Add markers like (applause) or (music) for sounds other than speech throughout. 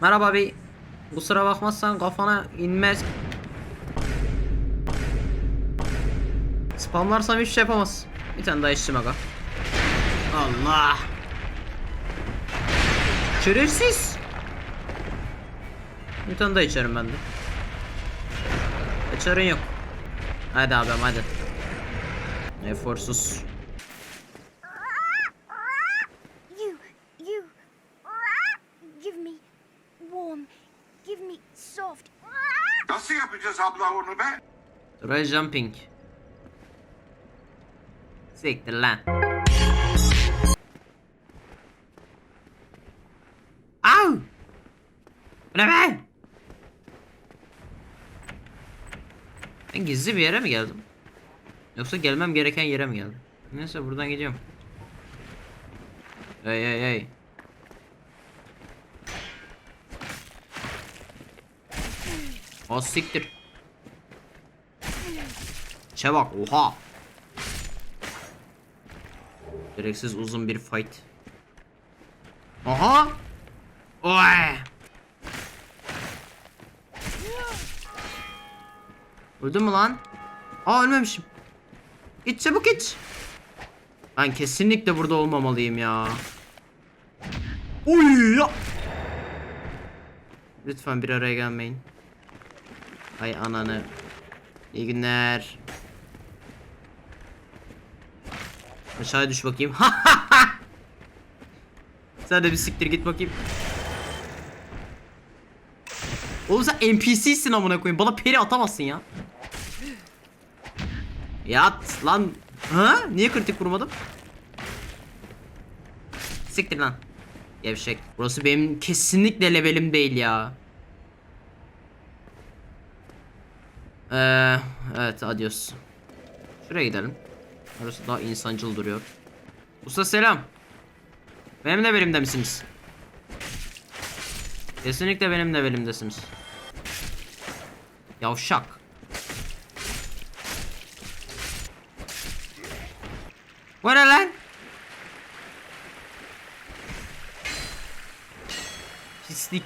Merhaba bey. Kusura bakmazsan kafana inmez. Spamlarsam hiçbir şey yapamaz. Bir tane daha içtim aga. Allah. Şerefsiz. Bir tane daha içerim ben de. Açarın yok. Hadi abim hadi. Eforsuz. You, you, give me warm, give me soft. Nasıl yapacağız abla onu be? Try jumping. Siktir lan. Au! Bu ne be? Ben gizli bir yere mi geldim? Yoksa gelmem gereken yere mi geldim? Neyse buradan gidiyorum. Hey hey hey. O siktir. Çabuk oha. Gereksiz uzun bir fight. Aha. Oy. Öldüm mü lan? Aa ölmemişim. İç çabuk iç. Ben kesinlikle burada olmamalıyım ya. Uy ya. Lütfen bir araya gelmeyin. Ay ananı. İyi günler. Aşağıya düş bakayım. (laughs) sen de bir siktir git bakayım. Oğlum sen NPC'sin amına koyayım. Bana peri atamazsın ya. Yat lan. Ha? Niye kritik vurmadım? Siktir lan. Gevşek. Burası benim kesinlikle levelim değil ya. Ee, evet adios. Şuraya gidelim. Orası daha insancıl duruyor. Usta selam. Benim de belimde misiniz? Kesinlikle benim de belimdesiniz. Yavşak. Bu ne lan? Pislik.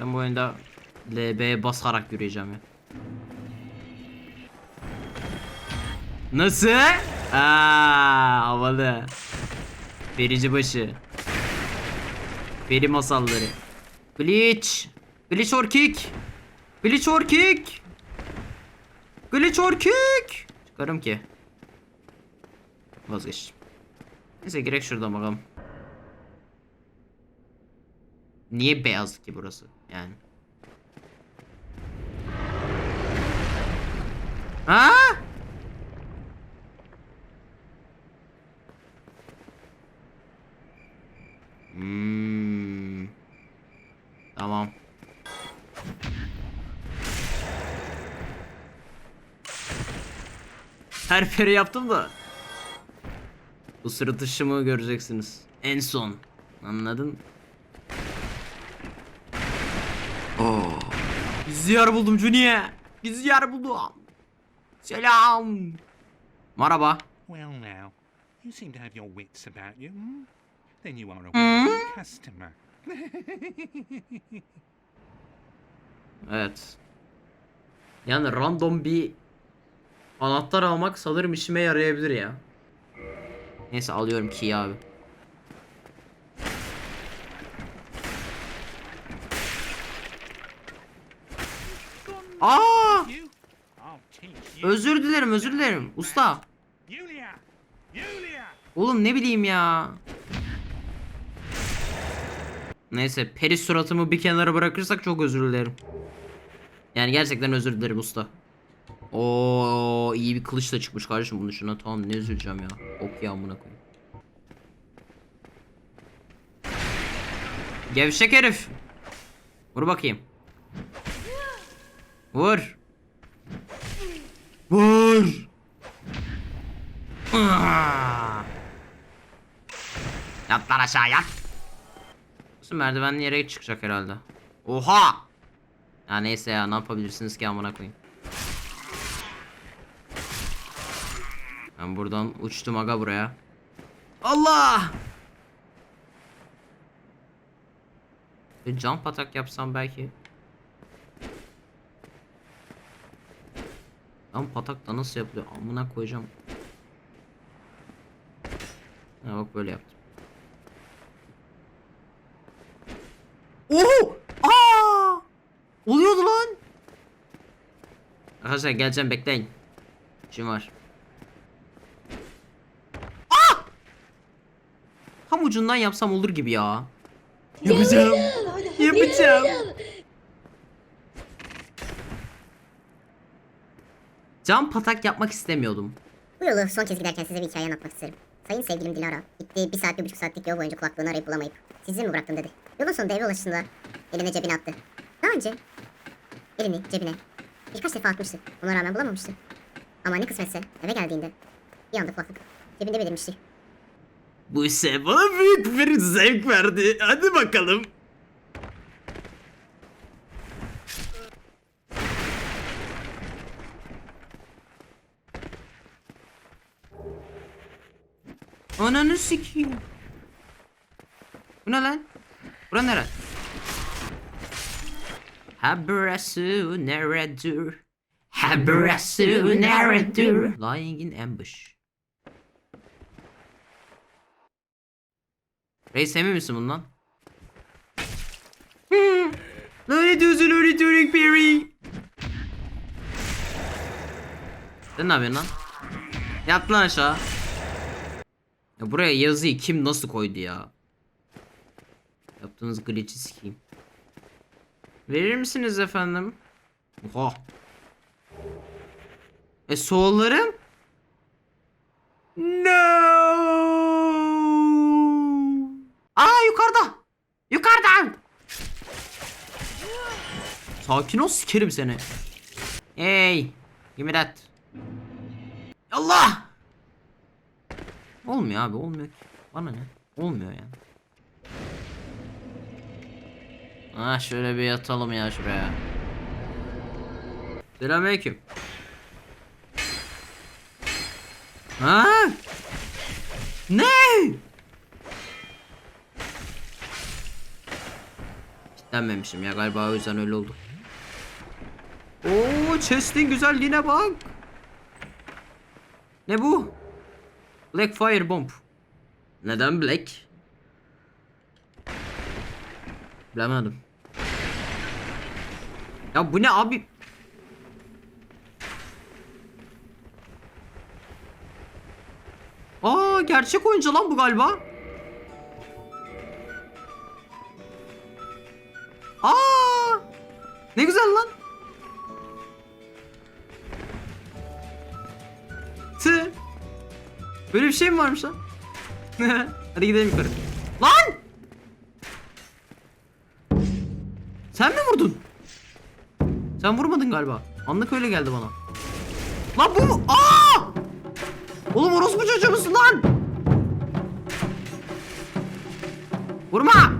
Ben bu oyunda LB'ye basarak yürüyeceğim ya. Nasıl? Aa, havalı. Verici başı. Peri masalları. Glitch. Glitch or kick. Glitch or kick. Glitch or kick. Çıkarım ki. Vazgeç. Neyse gerek şuradan bakalım. Niye beyaz ki burası? Yani. Ha? Hmm. Tamam. Her peri yaptım da. Bu sırıtışımı göreceksiniz. En son. Anladın? Oh. Gizli yer buldum Junior. Gizli yer buldum. Selam. Merhaba. Well, now, you seem to have your wits about you. Hmm? Then you are a Hmm? customer. (laughs) Evet. Yani random bir anahtar almak sanırım işime yarayabilir ya. Neyse alıyorum ki abi. Aa! You? I'll teach you. Özür dilerim, özür dilerim. Usta. Oğlum ne bileyim ya. Neyse peri suratımı bir kenara bırakırsak çok özür dilerim. Yani gerçekten özür dilerim usta. Oo iyi bir kılıç da çıkmış kardeşim bunu şuna tamam ne üzüleceğim ya. Ok ya amına koyayım. Gevşek herif. Vur bakayım. Vur. Vur. Yat lan aşağı yat. Şu merdivenli yere çıkacak herhalde. Oha! Ya neyse ya ne yapabilirsiniz ki amına koyayım. Ben buradan uçtum aga buraya. Allah! Bir jump atak yapsam belki. Jump atak da nasıl yapılıyor? Amına koyacağım. Ha bak böyle yaptım. Oo! Aa! Oluyordu lan. Arkadaşlar geleceğim bekleyin. İşim var. Aa! Tam ucundan yapsam olur gibi ya. Yapacağım. Yapacağım. Cam patak yapmak istemiyordum. Bu yolu son kez giderken size bir hikaye anlatmak isterim. Sayın sevgilim Dilara gitti bir saat bir buçuk saatlik yol boyunca kulaklığını arayıp bulamayıp sizi mi bıraktım dedi. Yolun sonunda eve ulaştığında eline cebine attı. Daha önce elini cebine birkaç defa atmıştı. Ona rağmen bulamamıştı. Ama ne kısmetse eve geldiğinde bir anda kulaklık cebinde belirmişti. Bu ise bana büyük bir zevk verdi. Hadi bakalım. Ananı sikeyim. Bu ne lan? Bura nere? Habrasu neredur? Habrasu neredur? Lying in ambush. Reis emin misin bundan? Hmm. Lanet olsun ornitorik Perry. Sen ne yapıyorsun lan? Yat lan aşağı. Ya buraya yazıyı kim nasıl koydu ya? Yaptığınız glitch'i sikeyim. Verir misiniz efendim? Oha. E soğullarım? No. Aa yukarıda. Yukarıda. Sakin ol sikerim seni. Hey. Give me that. Allah. Olmuyor abi olmuyor. Bana ne? Olmuyor yani. Ah şöyle bir yatalım ya şuraya. Selamünaleyküm. Ha? Ne? Kitlenmemişim ya galiba o yüzden öyle oldu. Oo chest'in güzelliğine bak. Ne bu? Black Fire Bomb. Neden Black? Bilemedim. Ya bu ne abi? Aa gerçek oyuncu lan bu galiba. Aa! Ne güzel lan. Tı. Böyle bir şey mi varmış lan? (laughs) Hadi gidelim yukarı. Lan! Sen mi vurdun? Sen vurmadın galiba. Anlık öyle geldi bana. Lan bu mu? Aa! Oğlum orospu çocuğu musun lan? Vurma!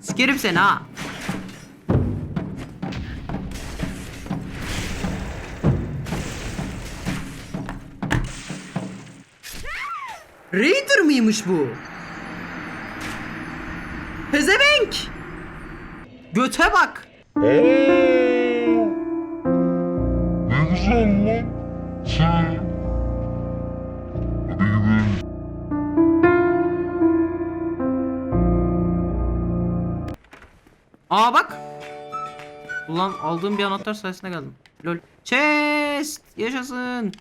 Sikerim seni ha. Mıymış bu? Pezevenk! Göte bak! Ne güzel lan. Şey. Hadi gidelim. Aa bak! Ulan aldığım bir anahtar sayesinde geldim. Lol. Chest! Yaşasın!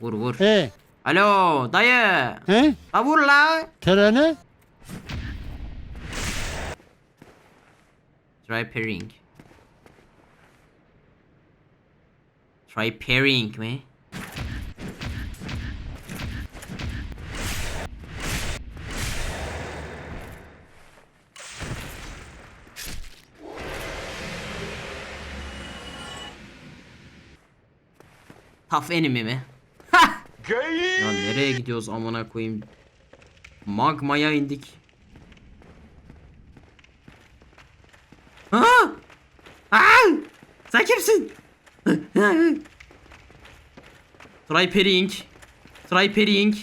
Vur vur. He, Alo dayı! he? Ha vur la! Trene? Try pairing. Try pairing mi? Tough enemy mi? Ya nereye gidiyoruz amına koyayım? Magmaya indik. Ha! Aa! Sen kimsin? Try parrying. Try parrying.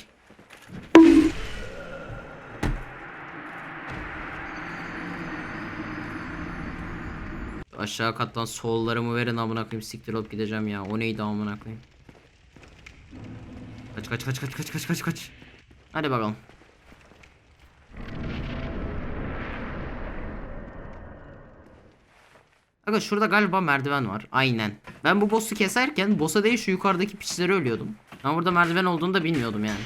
Aşağı kattan sollarımı verin amına koyayım siktir olup gideceğim ya. O neydi amına koyayım? Kaç kaç kaç kaç kaç kaç kaç kaç. Hadi bakalım. Aga şurada galiba merdiven var. Aynen. Ben bu boss'u keserken boss'a değil şu yukarıdaki piçleri ölüyordum. Ama burada merdiven olduğunu da bilmiyordum yani.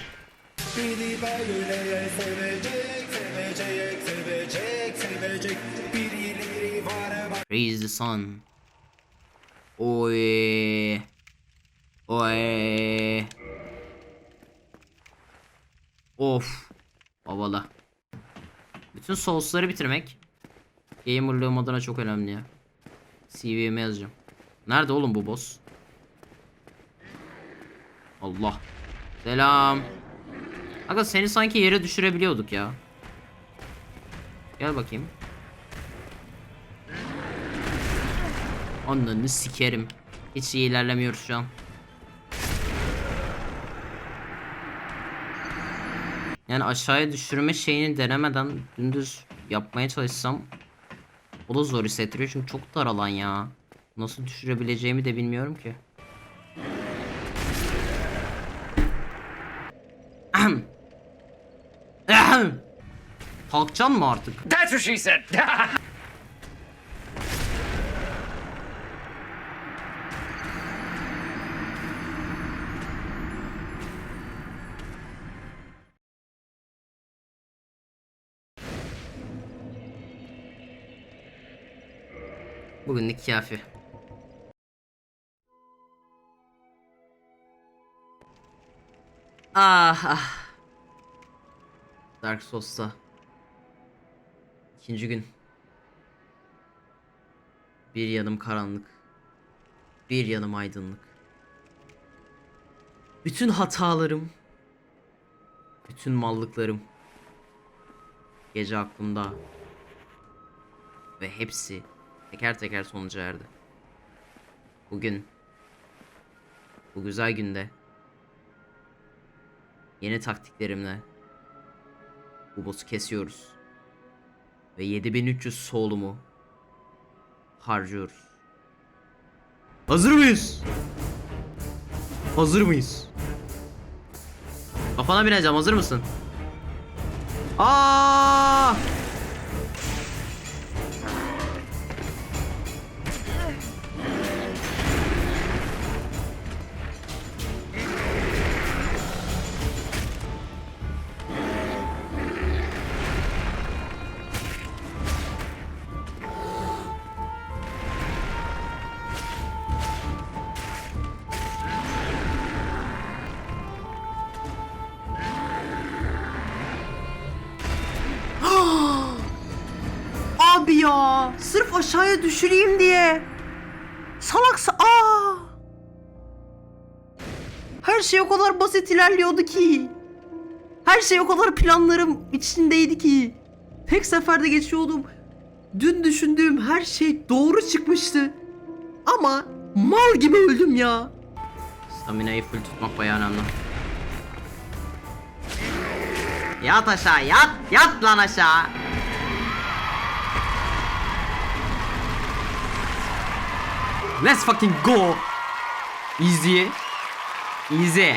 Raise the sun. Oy. Oy. Of. Havalı. Bütün souls'ları bitirmek gamerlığım adına çok önemli ya. CV'me yazacağım. Nerede oğlum bu boss? Allah. Selam. Aga seni sanki yere düşürebiliyorduk ya. Gel bakayım. Onları sikerim. Hiç iyi ilerlemiyoruz şu an. Yani aşağıya düşürme şeyini denemeden dümdüz yapmaya çalışsam o da zor hissettiriyor çünkü çok dar alan ya. Nasıl düşürebileceğimi de bilmiyorum ki. Kalkacaksın mı artık? That's what she said. (laughs) Bugünlük kafi. Ah ah. Dark Souls'ta. İkinci gün. Bir yanım karanlık. Bir yanım aydınlık. Bütün hatalarım. Bütün mallıklarım. Gece aklımda. Ve hepsi teker teker sonuca erdi. Bugün bu güzel günde yeni taktiklerimle bu boss'u kesiyoruz. Ve 7300 solumu harcıyoruz. Hazır mıyız? Hazır mıyız? Kafana bineceğim hazır mısın? Aa! Abi ya sırf aşağıya düşüreyim diye. Salaksa aa. Her şey o kadar basit ilerliyordu ki. Her şey o kadar planlarım içindeydi ki. Tek seferde geçiyordum. Dün düşündüğüm her şey doğru çıkmıştı. Ama mal gibi öldüm ya. Stamina'yı full tutmak bayağı önemli. Yat aşağı yat yat lan aşağı. Let's fucking go. Easy. Easy.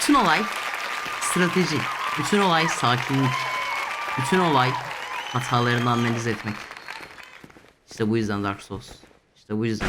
Bütün olay strateji. Bütün olay sakinlik. Bütün olay hatalarını analiz etmek. İşte bu yüzden Dark Souls. İşte bu yüzden.